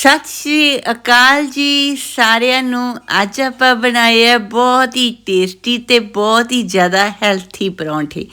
ਸਤਿ ਸ਼੍ਰੀ ਅਕਾਲ ਜੀ ਸਾਰਿਆਂ ਨੂੰ। ਅੱਜ ਆਪਾਂ ਬਣਾਏ ਆ ਬਹੁਤ ਹੀ ਟੇਸਟੀ ਤੇ ਬਹੁਤ ਹੀ ਜ਼ਿਆਦਾ ਹੈਲਥੀ ਪਰੌਂਠੇ।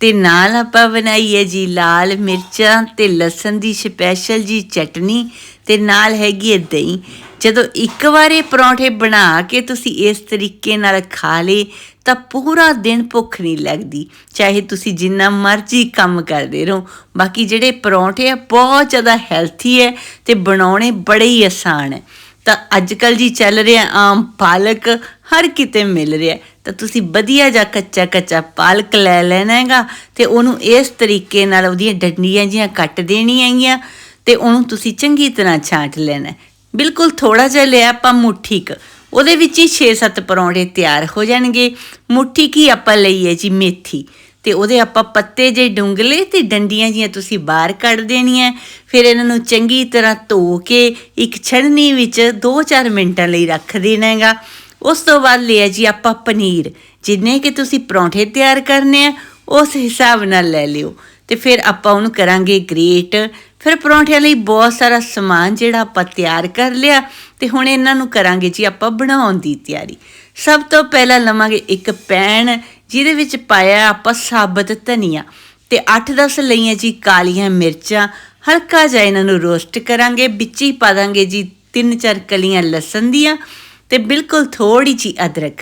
ਤੇ ਨਾਲ ਆਪਾਂ ਬਣਾਈ ਹੈ ਜੀ ਲਾਲ ਮਿਰਚਾਂ ਤੇ ਲਸਣ ਦੀ ਸਪੈਸ਼ਲ ਜੀ ਚਟਨੀ ਤੇ ਨਾਲ ਹੈਗੀ ਹੈ ਦਹੀਂ। ਜਦੋਂ ਇੱਕ ਵਾਰ ਇਹ ਪਰੌਂਠੇ ਬਣਾ ਕੇ ਤੁਸੀਂ ਇਸ ਤਰੀਕੇ ਨਾਲ ਖਾ ਲੇ ਤਾਂ ਪੂਰਾ ਦਿਨ ਭੁੱਖ ਨਹੀਂ ਲੱਗਦੀ, ਚਾਹੇ ਤੁਸੀਂ ਜਿੰਨਾ ਮਰਜ਼ੀ ਕੰਮ ਕਰਦੇ ਰਹੋ। ਬਾਕੀ ਜਿਹੜੇ ਪਰੌਂਠੇ ਆ, ਬਹੁਤ ਜ਼ਿਆਦਾ ਹੈਲਥੀ ਹੈ ਤੇ ਬਣਾਉਣੇ ਬੜੇ ਹੀ ਆਸਾਨ ਹੈ। ਤਾਂ ਅੱਜ ਕੱਲ ਜੀ ਚੱਲ ਰਿਹਾ ਆਮ ਪਾਲਕ, ਹਰ ਕਿਤੇ ਮਿਲ ਰਿਹਾ। ਤਾਂ ਤੁਸੀਂ ਵਧੀਆ ਜਿਹਾ ਕੱਚਾ ਕੱਚਾ ਪਾਲਕ ਲੈ ਲੈਣਾ ਹੈਗਾ ਤੇ ਉਹਨੂੰ ਇਸ ਤਰੀਕੇ ਨਾਲ ਉਹਦੀਆਂ ਡੰਡੀਆਂ ਜੀਆਂ ਕੱਟ ਦੇਣੀਆਂ ਹੈਗੀਆਂ ਤੇ ਉਹਨੂੰ ਤੁਸੀਂ ਚੰਗੀ ਤਰ੍ਹਾਂ ਛਾਂਟ ਲੈਣਾ ਬਿਲਕੁਲ ਥੋੜਾ ਜਿਹਾ ਲਿਆ ਆਪਾਂ ਮੁੱਠੀ ਕ ਉਹਦੇ ਵਿੱਚ ਹੀ 6-7 ਪਰੌਂਠੇ ਤਿਆਰ ਹੋ ਜਾਣਗੇ। ਮੁੱਠੀ ਕੀ ਆਪਾਂ ਲਈ ਹੈ ਜੀ? ਮੇਥੀ। ਤੇ ਉਹਦੇ ਆਪਾਂ ਪੱਤੇ ਜੇ ਡੁੰਗਲੇ ਤੇ ਡੰਡੀਆਂ ਜੀਆਂ ਤੁਸੀਂ ਬਾਹਰ ਕੱਢ ਦੇਣੀਆਂ। ਫਿਰ ਇਹਨਾਂ ਨੂੰ ਚੰਗੀ ਤਰ੍ਹਾਂ ਧੋ ਕੇ ਇੱਕ ਛੜਨੀ ਵਿੱਚ 2-4 ਮਿੰਟਾਂ ਲਈ ਰੱਖ ਦੇਣਾ ਹੈਗਾ ਉਸ ਤੋਂ ਬਾਅਦ ਲਿਆ ਜੀ ਆਪਾਂ ਪਨੀਰ। ਜਿੰਨੇ ਕਿ ਤੁਸੀਂ ਪਰੌਂਠੇ ਤਿਆਰ ਕਰਨੇ ਆ ਉਸ ਹਿਸਾਬ ਨਾਲ ਲੈ ਲਿਓ। ਤੇ ਫਿਰ ਆਪਾਂ ਉਹਨੂੰ ਕਰਾਂਗੇ ਗ੍ਰੇਟ। ਫਿਰ ਪਰੌਂਠਿਆਂ ਲਈ ਬਹੁਤ ਸਾਰਾ ਸਮਾਨ ਜਿਹੜਾ ਆਪਾਂ ਤਿਆਰ ਕਰ ਲਿਆ ਤੇ ਹੁਣ ਇਹਨਾਂ ਨੂੰ ਕਰਾਂਗੇ ਜੀ ਆਪਾਂ ਬਣਾਉਣ ਦੀ ਤਿਆਰੀ। ਸਭ ਤੋਂ ਪਹਿਲਾਂ ਲਵਾਂਗੇ ਇੱਕ ਪੈਨ, ਜਿਹਦੇ ਵਿੱਚ ਪਾਇਆ ਆਪਾਂ ਸਾਬਤ ਧਨੀਆ। ਤੇ 8-10 ਲਈਆਂ ਜੀ ਕਾਲੀਆਂ ਮਿਰਚਾਂ। ਹਲਕਾ ਜਿਹਾ ਇਹਨਾਂ ਨੂੰ ਰੋਸਟ ਕਰਾਂਗੇ, ਵਿੱਚ ਹੀ ਪਾ ਦਾਂਗੇ ਜੀ ਤਿੰਨ ਚਾਰ ਕਲੀਆਂ ਲਸਣ ਦੀਆਂ। ਤੇ ਬਿਲਕੁਲ ਥੋੜੀ ਜੀ ਅਦਰਕ।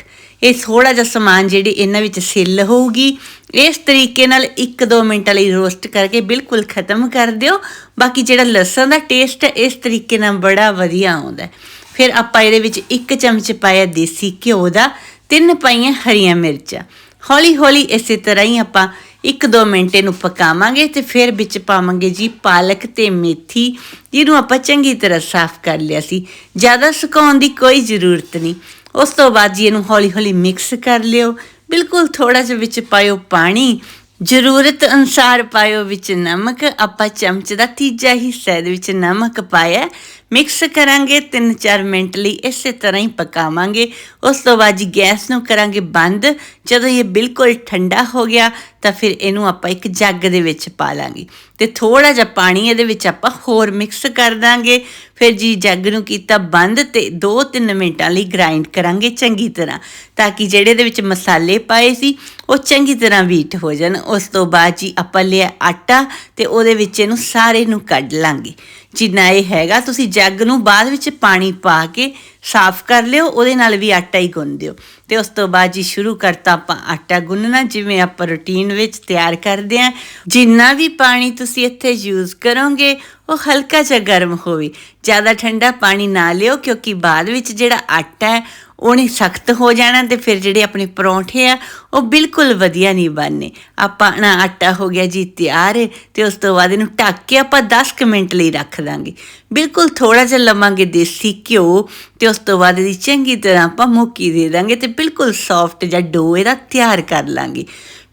ਇਹ ਥੋੜਾ ਜਿਹਾ ਸਮਾਨ ਜਿਹੜੀ ਇਹਨਾਂ ਵਿੱਚ ਸਿੱਲ ਹੋਊਗੀ, ਇਸ ਤਰੀਕੇ ਨਾਲ 1-2 ਮਿੰਟਾਂ ਲਈ ਰੋਸਟ ਕਰਕੇ ਬਿਲਕੁਲ ਖਤਮ ਕਰ ਦਿਓ। ਬਾਕੀ ਜਿਹੜਾ ਲਸਣ ਦਾ ਟੇਸਟ ਹੈ, ਇਸ ਤਰੀਕੇ ਨਾਲ ਬੜਾ ਵਧੀਆ ਆਉਂਦਾ ਹੈ। ਫਿਰ ਆਪਾਂ ਇਹਦੇ ਵਿੱਚ 1 ਚਮਚ ਪਾਇਆ ਦੇਸੀ ਘਿਓ ਦਾ, ਤਿੰਨ ਪਾਈਆਂ ਹਰੀਆਂ ਮਿਰਚਾਂ। ਹੌਲੀ ਹੌਲੀ ਇਸੇ ਤਰ੍ਹਾਂ ਹੀ ਆਪਾਂ 1-2 ਮਿੰਟ ਇਹਨੂੰ ਪਕਾਵਾਂਗੇ ਤੇ ਫਿਰ ਵਿੱਚ ਪਾਵਾਂਗੇ ਜੀ ਪਾਲਕ ਤੇ ਮੇਥੀ, ਜਿਹਨੂੰ ਆਪਾਂ ਚੰਗੀ ਤਰ੍ਹਾਂ ਸਾਫ਼ ਕਰ ਲਿਆ ਸੀ। ਜ਼ਿਆਦਾ ਸੁਕਾਉਣ ਦੀ ਕੋਈ ਜ਼ਰੂਰਤ ਨਹੀਂ। ਉਸ ਤੋਂ ਬਾਅਦ ਜੀ ਇਹਨੂੰ ਹੌਲੀ ਹੌਲੀ ਮਿਕਸ ਕਰ ਲਿਓ। ਬਿਲਕੁਲ ਥੋੜਾ ਜਿਹਾ ਵਿੱਚ ਪਾਇਓ ਪਾਣੀ। ਜ਼ਰੂਰਤ ਅਨਸਾਰ ਪਾਇਓ ਵਿੱਚ ਨਮਕ। ਆਪਾਂ ਚਮਚ ਦਾ ਤੀਜਾ ਹਿੱਸਾ ਇਹਦੇ ਵਿੱਚ ਨਮਕ ਪਾਇਆ। ਮਿਕਸ ਕਰਾਂਗੇ 3-4 ਮਿੰਟ ਲਈ ਇਸੇ ਤਰ੍ਹਾਂ ਹੀ ਪਕਾਵਾਂਗੇ। ਉਸ ਤੋਂ ਬਾਅਦ ਜੀ ਗੈਸ ਨੂੰ ਕਰਾਂਗੇ ਬੰਦ। ਜਦੋਂ ਇਹ ਬਿਲਕੁਲ ਠੰਡਾ ਹੋ ਗਿਆ, ਤਾਂ ਫਿਰ ਇਹਨੂੰ ਆਪਾਂ ਇੱਕ ਜੱਗ ਦੇ ਵਿੱਚ ਪਾ ਲਾਂਗੇ। ਤੇ ਥੋੜਾ ਜਿਹਾ ਪਾਣੀ ਇਹਦੇ ਵਿੱਚ ਆਪਾਂ ਹੋਰ ਮਿਕਸ ਕਰ ਦਾਂਗੇ। ਫਿਰ ਜੀ ਜੱਗ ਨੂੰ ਕੀਤਾ ਬੰਦ ਤੇ 2-3 ਮਿੰਟਾਂ ਲਈ ਗ੍ਰਾਈਂਡ ਕਰਾਂਗੇ ਚੰਗੀ ਤਰ੍ਹਾਂ, ਤਾਂ ਕਿ ਜਿਹੜੇ ਇਹਦੇ ਵਿੱਚ ਮਸਾਲੇ ਪਾਏ ਸੀ, ਉਹ ਚੰਗੀ ਤਰ੍ਹਾਂ ਵੀਟ ਹੋ ਜਾਣ। ਉਸ ਤੋਂ ਬਾਅਦ ਜੀ ਆਪਾਂ ਲਿਆ ਆਟਾ ਤੇ ਉਹਦੇ ਵਿੱਚ ਇਹਨੂੰ ਸਾਰੇ ਨੂੰ ਕੱਢ ਲਾਂਗੇ। ਜਿੰਨਾ ਇਹ ਹੈਗਾ, ਤੁਸੀਂ ਜੱਗ ਨੂੰ ਬਾਅਦ ਵਿੱਚ ਪਾਣੀ ਪਾ ਕੇ ਸਾਫ਼ ਕਰ ਲਿਓ, ਉਹਦੇ ਨਾਲ ਵੀ ਆਟਾ ਹੀ ਗੁੰਨ ਦਿਓ ਤੇ ਉਸ ਤੋਂ ਬਾਅਦ ਜੀ ਸ਼ੁਰੂ ਕਰਤਾ ਆਪਾਂ ਆਟਾ ਗੁੰਨਣਾ, ਜਿਵੇਂ ਆਪਾਂ ਰੁਟੀਨ ਵਿੱਚ ਤਿਆਰ ਕਰਦੇ ਆਂ ਜਿੰਨਾ ਵੀ ਪਾਣੀ ਤੁਸੀਂ ਇੱਥੇ ਯੂਜ਼ ਕਰੋਗੇ, ਉਹ ਹਲਕਾ ਜਿਹਾ ਗਰਮ ਹੋਵੇ। ਜ਼ਿਆਦਾ ਠੰਡਾ ਪਾਣੀ ਨਾ ਲਿਓ, ਕਿਉਂਕਿ ਬਾਅਦ ਵਿੱਚ ਜਿਹੜਾ ਆਟਾ ਹੈ ਉਹਨੇ ਸਖਤ ਹੋ ਜਾਣਾ ਤੇ ਫਿਰ ਜਿਹੜੇ ਆਪਣੇ ਪਰੌਂਠੇ ਆ, ਉਹ ਬਿਲਕੁਲ ਵਧੀਆ ਨਹੀਂ ਬਣਨੇ। ਆਪਾਂ ਨਾ ਆਟਾ ਹੋ ਗਿਆ ਜੀ, ਤਿਆਰ ਤੇ ਉਸ ਤੋਂ ਬਾਅਦ ਇਹਨੂੰ ਢੱਕ ਕੇ ਆਪਾਂ 10 ਕੁ ਮਿੰਟ ਲਈ ਰੱਖ ਦਾਂਗੇ। ਬਿਲਕੁਲ ਥੋੜਾ ਜਿਹਾ ਲਵਾਂਗੇ ਦੇਸੀ ਘਿਓ, ਤੇ ਉਸ ਤੋਂ ਬਾਅਦ ਇਹਦੀ ਚੰਗੀ ਤਰ੍ਹਾਂ ਆਪਾਂ ਮੁੱਕੀ ਦੇ ਦਾਂਗੇ ਤੇ ਬਿਲਕੁਲ ਸੌਫਟ ਜਿਹਾ ਡੋ ਇਹਦਾ ਤਿਆਰ ਕਰ ਲਾਂਗੇ।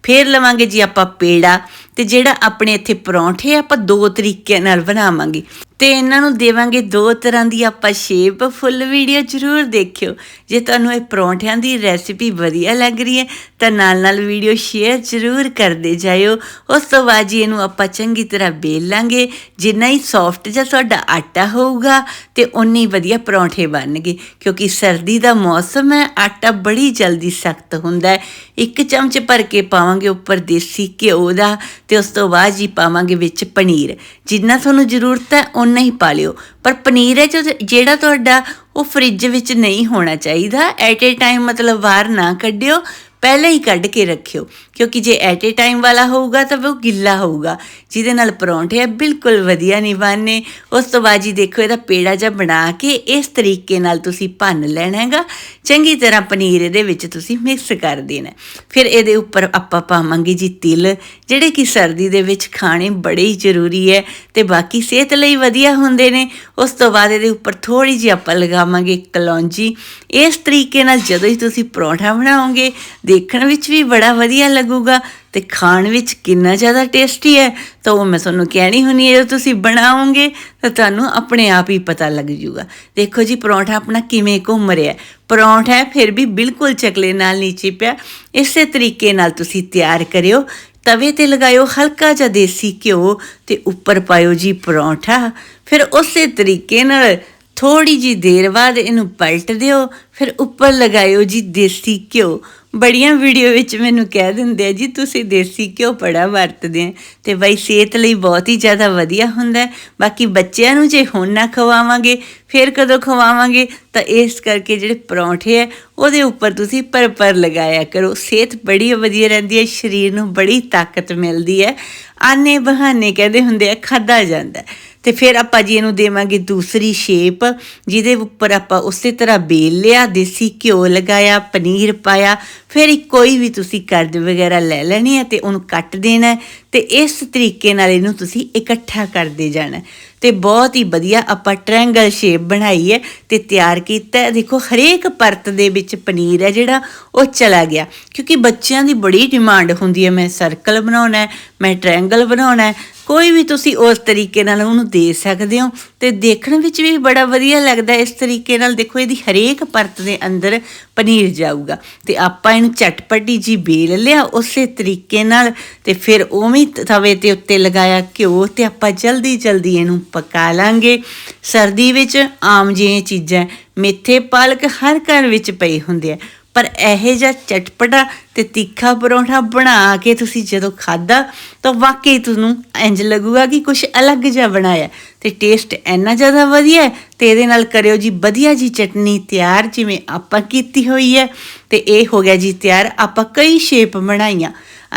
ਫੇਰ ਲਵਾਂਗੇ ਜੀ ਆਪਾਂ ਪੇੜਾ, ਤੇ ਜਿਹੜਾ ਆਪਣੇ ਇੱਥੇ ਪਰੌਂਠੇ ਆਪਾਂ ਦੋ ਤਰੀਕੇ ਨਾਲ ਬਣਾਵਾਂਗੇ। ਤੇ ਇਹਨਾਂ ਨੂੰ ਦੇਵਾਂਗੇ ਦੋ ਤਰ੍ਹਾਂ ਦੀ ਆਪਾਂ ਸ਼ੇਪ ਫੁੱਲ ਵੀਡੀਓ ਜ਼ਰੂਰ ਦੇਖਿਓ। ਜੇ ਤੁਹਾਨੂੰ ਇਹ ਪਰੌਂਠਿਆਂ ਦੀ ਰੈਸਿਪੀ ਵਧੀਆ ਲੱਗ ਰਹੀ ਹੈ, ਤਾਂ ਨਾਲ ਨਾਲ ਵੀਡੀਓ ਸ਼ੇਅਰ ਜ਼ਰੂਰ ਕਰਦੇ ਜਾਇਓ। ਉਸ ਤੋਂ ਬਾਅਦ ਜੀ ਇਹਨੂੰ ਆਪਾਂ ਚੰਗੀ ਤਰ੍ਹਾਂ ਬੇਲ ਲਾਂਗੇ। ਜਿੰਨਾ ਹੀ ਸੌਫਟ ਜਿਹਾ ਤੁਹਾਡਾ ਆਟਾ ਹੋਊਗਾ ਤੇ ਉਨੀ ਵਧੀਆ ਪਰੌਂਠੇ ਬਣਨਗੇ, ਕਿਉਂਕਿ ਸਰਦੀ ਦਾ ਮੌਸਮ ਹੈ, ਆਟਾ ਬੜੀ ਜਲਦੀ ਸਖਤ ਹੁੰਦਾ ਹੈ। ਇੱਕ ਚਮਚ ਭਰ ਕੇ ਪਾਵਾਂਗੇ ਉੱਪਰ ਦੇਸੀ ਘਿਓ ਦਾ ਤੇ ਉਸ ਤੋਂ ਬਾਅਦ ਜੀ ਪਾਵਾਂਗੇ ਵਿੱਚ ਪਨੀਰ। ਜਿੰਨਾ ਤੁਹਾਨੂੰ ਜ਼ਰੂਰਤ ਹੈ ਉਨਾ ਹੀ ਪਾ ਲਿਓ। ਪਰ ਪਨੀਰ ਹੈ ਜੋ ਜਿਹੜਾ ਤੁਹਾਡਾ ਉਹ ਫ੍ਰਿਜ ਵਿੱਚ ਨਹੀਂ ਹੋਣਾ ਚਾਹੀਦਾ। ਐਟ ਏ ਟਾਈਮ ਮਤਲਬ ਬਾਹਰ ਨਾ ਕੱਢਿਓ। ਪਹਿਲਾਂ ਹੀ ਕੱਢ ਕੇ ਰੱਖਿਓ, ਕਿਉਂਕਿ ਜੇ ਐਟ ਏ ਟਾਈਮ ਵਾਲਾ ਹੋਊਗਾ ਤਾਂ ਉਹ ਗਿੱਲਾ ਹੋਊਗਾ। ਜਿਹਦੇ ਨਾਲ ਪਰੌਂਠੇ ਆ ਬਿਲਕੁਲ ਵਧੀਆ ਨਹੀਂ ਬਣਨੇ। ਉਸ ਤੋਂ ਬਾਅਦ ਜੀ ਦੇਖੋ ਇਹਦਾ ਪੇੜਾ ਜਿਹਾ ਬਣਾ ਕੇ ਇਸ ਤਰੀਕੇ ਨਾਲ ਤੁਸੀਂ ਭੰਨ ਲੈਣਾ ਹੈਗਾ। ਚੰਗੀ ਤਰ੍ਹਾਂ ਪਨੀਰ ਇਹਦੇ ਵਿੱਚ ਤੁਸੀਂ ਮਿਕਸ ਕਰ ਦੇਣਾ। ਫਿਰ ਇਹਦੇ ਉੱਪਰ ਆਪਾਂ ਪਾਵਾਂਗੇ ਜੀ ਤਿਲ, ਜਿਹੜੇ ਕਿ ਸਰਦੀ ਦੇ ਵਿੱਚ ਖਾਣੇ ਬੜੇ ਹੀ ਜ਼ਰੂਰੀ ਹੈ ਤੇ ਬਾਕੀ ਸਿਹਤ ਲਈ ਵਧੀਆ ਹੁੰਦੇ ਨੇ। ਉਸ ਤੋਂ ਬਾਅਦ ਇਹਦੇ ਉੱਪਰ ਥੋੜੀ ਜਿਹੀ ਆਪਾਂ ਲਗਾਵਾਂਗੇ ਕਲੌਂਜੀ। ਇਸ ਤਰੀਕੇ ਨਾਲ ਜਦੋਂ ਹੀ ਤੁਸੀਂ ਪਰੌਂਠਾ ਬਣਾਓਗੇ ਦੇਖਣ ਵਿੱਚ ਵੀ ਬੜਾ ਵਧੀਆ ਲੱਗੂਗਾ ਤੇ ਖਾਣ ਵਿੱਚ ਕਿੰਨਾ ਜ਼ਿਆਦਾ ਟੇਸਟੀ ਹੈ। ਤਾਂ ਉਹ ਮੈਂ ਤੁਹਾਨੂੰ ਕਹਿਣੀ ਹੁੰਨੀ ਹੈ, ਜਦੋਂ ਤੁਸੀਂ ਬਣਾਓਗੇ ਤਾਂ ਤੁਹਾਨੂੰ ਆਪਣੇ ਆਪ ਹੀ ਪਤਾ ਲੱਗ ਜੂਗਾ। ਦੇਖੋ ਜੀ, ਪਰੌਂਠਾ ਆਪਣਾ ਕਿਵੇਂ ਘੁੰਮ ਰਿਹਾ ਹੈ। ਪਰੌਂਠਾ ਹੈ, ਫਿਰ ਵੀ ਬਿਲਕੁਲ ਚਕਲੇ ਨਾਲ ਨਹੀਂ ਚਿਪਿਆ ਇਸੇ ਤਰੀਕੇ ਨਾਲ ਤੁਸੀਂ ਤਿਆਰ ਕਰਿਓ। ਤਵੇ ਤੇ ਲਗਾਇਓ ਹਲਕਾ ਜਿਹਾ ਦੇਸੀ ਘਿਓ ਤੇ ਉੱਪਰ ਪਾਇਓ ਜੀ ਪਰੌਂਠਾ। ਫਿਰ ਉਸੇ ਤਰੀਕੇ ਨਾਲ ਥੋੜੀ ਜੀ ਦੇਰ ਬਾਅਦ ਇਹਨੂੰ ਪਲਟ ਦਿਓ। ਫਿਰ ਉੱਪਰ ਲਗਾਇਓ ਜੀ ਦੇਸੀ ਘਿਓ। ਬੜੀਆਂ ਵੀਡੀਓ ਵਿੱਚ ਮੈਨੂੰ ਕਹਿ ਦਿੰਦੇ ਆ, ਜੀ ਤੁਸੀਂ ਦੇਸੀ ਘਿਓ ਬੜਾ ਵਰਤਦੇ ਆ। ਤੇ ਬਈ ਸਿਹਤ ਲਈ ਬਹੁਤ ਹੀ ਜ਼ਿਆਦਾ ਵਧੀਆ ਹੁੰਦਾ ਬਾਕੀ ਬੱਚਿਆਂ ਨੂੰ ਜੇ ਹੁਣ ਨਾ ਖਵਾਵਾਂਗੇ, ਫਿਰ ਕਦੋਂ ਖਵਾਵਾਂਗੇ? ਤਾਂ ਇਸ ਕਰਕੇ ਜਿਹੜੇ ਪਰੌਂਠੇ ਹੈ ਉਹਦੇ ਉੱਪਰ ਤੁਸੀਂ ਪਰ ਪਰ ਲਗਾਇਆ ਕਰੋ। ਸਿਹਤ ਬੜੀ ਵਧੀਆ ਰਹਿੰਦੀ ਹੈ, ਸਰੀਰ ਨੂੰ ਬੜੀ ਤਾਕਤ ਮਿਲਦੀ ਹੈ। ਆਨੇ ਬਹਾਨੇ ਕਹਿੰਦੇ ਹੁੰਦੇ ਆ ਖਾਦਾ ਜਾਂਦਾ ਹੈ। ਤੇ ਫਿਰ ਆਪਾਂ ਜੀ ਇਹਨੂੰ ਦੇਵਾਂਗੇ ਦੂਸਰੀ ਸ਼ੇਪ, ਜਿਹਦੇ ਉੱਪਰ ਆਪਾਂ ਉਸੇ ਤਰ੍ਹਾਂ ਬੇਲ ਲਿਆ ਦੇਸੀ ਘਿਓ ਲਗਾਇਆ, ਪਨੀਰ ਪਾਇਆ, ਫਿਰ ਕੋਈ ਵੀ ਤੁਸੀਂ ਕਰਦ ਵਗੈਰਾ ਲੈ ਲੈਣੀ ਹੈ ਤੇ ਉਹਨੂੰ ਕੱਟ ਦੇਣਾ ਹੈ ਤੇ ਇਸ ਤਰੀਕੇ ਨਾਲ ਇਹਨੂੰ ਤੁਸੀਂ ਇਕੱਠਾ ਕਰਦੇ ਜਾਣਾ ਹੈ। ਤੇ ਬਹੁਤ ਹੀ ਵਧੀਆ ਆਪਾਂ ਟ੍ਰਾਇੰਗਲ ਸ਼ੇਪ ਬਣਾਈ ਹੈ ਤੇ ਤਿਆਰ ਕੀਤਾ ਦੇਖੋ, ਹਰੇਕ ਪਰਤ ਦੇ ਵਿੱਚ ਪਨੀਰ ਹੈ ਜਿਹੜਾ, ਉਹ ਚਲਾ ਗਿਆ ਕਿਉਂਕਿ ਬੱਚਿਆਂ ਦੀ ਬੜੀ ਡਿਮਾਂਡ ਹੁੰਦੀ ਹੈ, ਮੈਂ ਸਰਕਲ ਬਣਾਉਣਾ ਹੈ, ਮੈਂ ਟ੍ਰਾਇੰਗਲ ਬਣਾਉਣਾ ਹੈ ਕੋਈ ਵੀ ਤੁਸੀਂ ਉਸ ਤਰੀਕੇ ਨਾਲ ਉਹਨੂੰ ਦੇ ਸਕਦੇ ਹੋ ਤੇ ਦੇਖਣ ਵਿੱਚ ਵੀ ਬੜਾ ਵਧੀਆ ਲੱਗਦਾ ਇਸ ਤਰੀਕੇ ਨਾਲ ਦੇਖੋ ਇਹਦੀ ਹਰੇਕ ਪਰਤ ਦੇ ਅੰਦਰ ਪਨੀਰ ਜਾਊਗਾ ਤੇ ਆਪਾਂ ਇਹਨੂੰ ਚਟਪਟੀ ਜੀ ਬੇਲ ਲਿਆ ਉਸੇ ਤਰੀਕੇ ਨਾਲ ਤੇ ਫਿਰ ਉਵੇਂ ਤਵੇ ਤੇ ਉੱਤੇ ਲਗਾਇਆ ਘਿਓ ਤੇ ਆਪਾਂ ਜਲਦੀ ਜਲਦੀ ਇਹਨੂੰ ਪਕਾ ਲਾਂਗੇ। ਸਰਦੀ ਵਿੱਚ ਆਮ ਜਿਹੀਆਂ ਚੀਜ਼ਾਂ ਮੇਥੇ ਪਾਲਕ ਹਰ ਘਰ ਵਿੱਚ ਪਏ ਹੁੰਦੇ ਹੈ ਪਰ ਇਹ ਜਿਹਾ ਚਟਪਟਾ ਤੇ ਤਿੱਖਾ ਪਰੌਂਠਾ ਬਣਾ ਕੇ ਤੁਸੀਂ ਜਦੋਂ ਖਾਦਾ ਤਾਂ ਵਾਕਈ ਤੁਹਾਨੂੰ ਇੰਜ ਲੱਗੂਗਾ ਕਿ ਕੁਝ ਅਲੱਗ ਜਿਹਾ ਬਣਾਇਆ। ਤੇ ਟੇਸਟ ਇੰਨਾ ਜ਼ਿਆਦਾ ਵਧੀਆ ਹੈ ਤੇ ਇਹਦੇ ਨਾਲ ਕਰਿਓ ਜੀ ਵਧੀਆ ਜੀ ਚਟਨੀ ਤਿਆਰ, ਜਿਵੇਂ ਆਪਾਂ ਕੀਤੀ ਹੋਈ ਹੈ। ਤੇ ਇਹ ਹੋ ਗਿਆ ਜੀ ਤਿਆਰ, ਆਪਾਂ ਕਈ ਸ਼ੇਪ ਬਣਾਈਆਂ।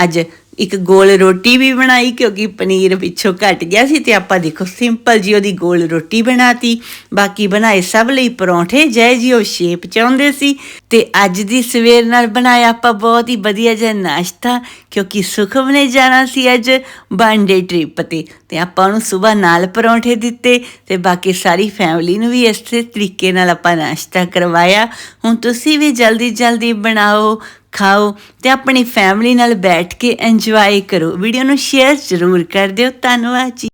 ਅੱਜ ਇੱਕ ਗੋਲ ਰੋਟੀ ਵੀ ਬਣਾਈ ਕਿਉਂਕਿ ਪਨੀਰ ਪਿੱਛੋਂ ਘਟ ਗਿਆ ਸੀ ਤੇ ਆਪਾਂ ਦੇਖੋ ਸਿੰਪਲ ਜੀ ਉਹਦੀ ਗੋਲ ਰੋਟੀ ਬਣਾਤੀ। ਬਾਕੀ ਬਣਾਏ ਸਭ ਲਈ ਪਰੌਂਠੇ, ਜੈ ਜੀ ਉਹ ਸ਼ੇਪ ਚਾਹੁੰਦੇ ਸੀ। ਤੇ ਅੱਜ ਦੀ ਸਵੇਰ ਨਾਲ ਬਣਾਇਆ ਆਪਾਂ ਬਹੁਤ ਹੀ ਵਧੀਆ ਜਿਹਾ ਨਾਸ਼ਤਾ, ਕਿਉਂਕਿ ਸੁਖਮ ਨੇ ਜਾਣਾ ਸੀ ਅੱਜ ਬਾਂਡੇ ਟ੍ਰਿਪ ਤੇ ਤੇ ਆਪਾਂ ਉਹਨੂੰ ਸਵੇਰ ਨਾਲ ਪਰੌਂਠੇ ਦਿੱਤੇ, ਤੇ ਬਾਕੀ ਸਾਰੀ ਫੈਮਿਲੀ ਨੂੰ ਵੀ ਇਸੇ ਤਰੀਕੇ ਨਾਲ ਆਪਾਂ ਨਾਸ਼ਤਾ ਕਰਵਾਇਆ। ਹੁਣ ਤੁਸੀਂ ਵੀ ਜਲਦੀ ਜਲਦੀ ਬਣਾਓ, ਖਾਓ ਤੇ ਆਪਣੀ ਫੈਮਿਲੀ ਨਾਲ ਬੈਠ ਕੇ ਇੰਜੋਏ ਕਰੋ। ਵੀਡੀਓ ਨੂੰ ਸ਼ੇਅਰ ਜ਼ਰੂਰ ਕਰ ਦਿਓ। ਧੰਨਵਾਦ ਜੀ।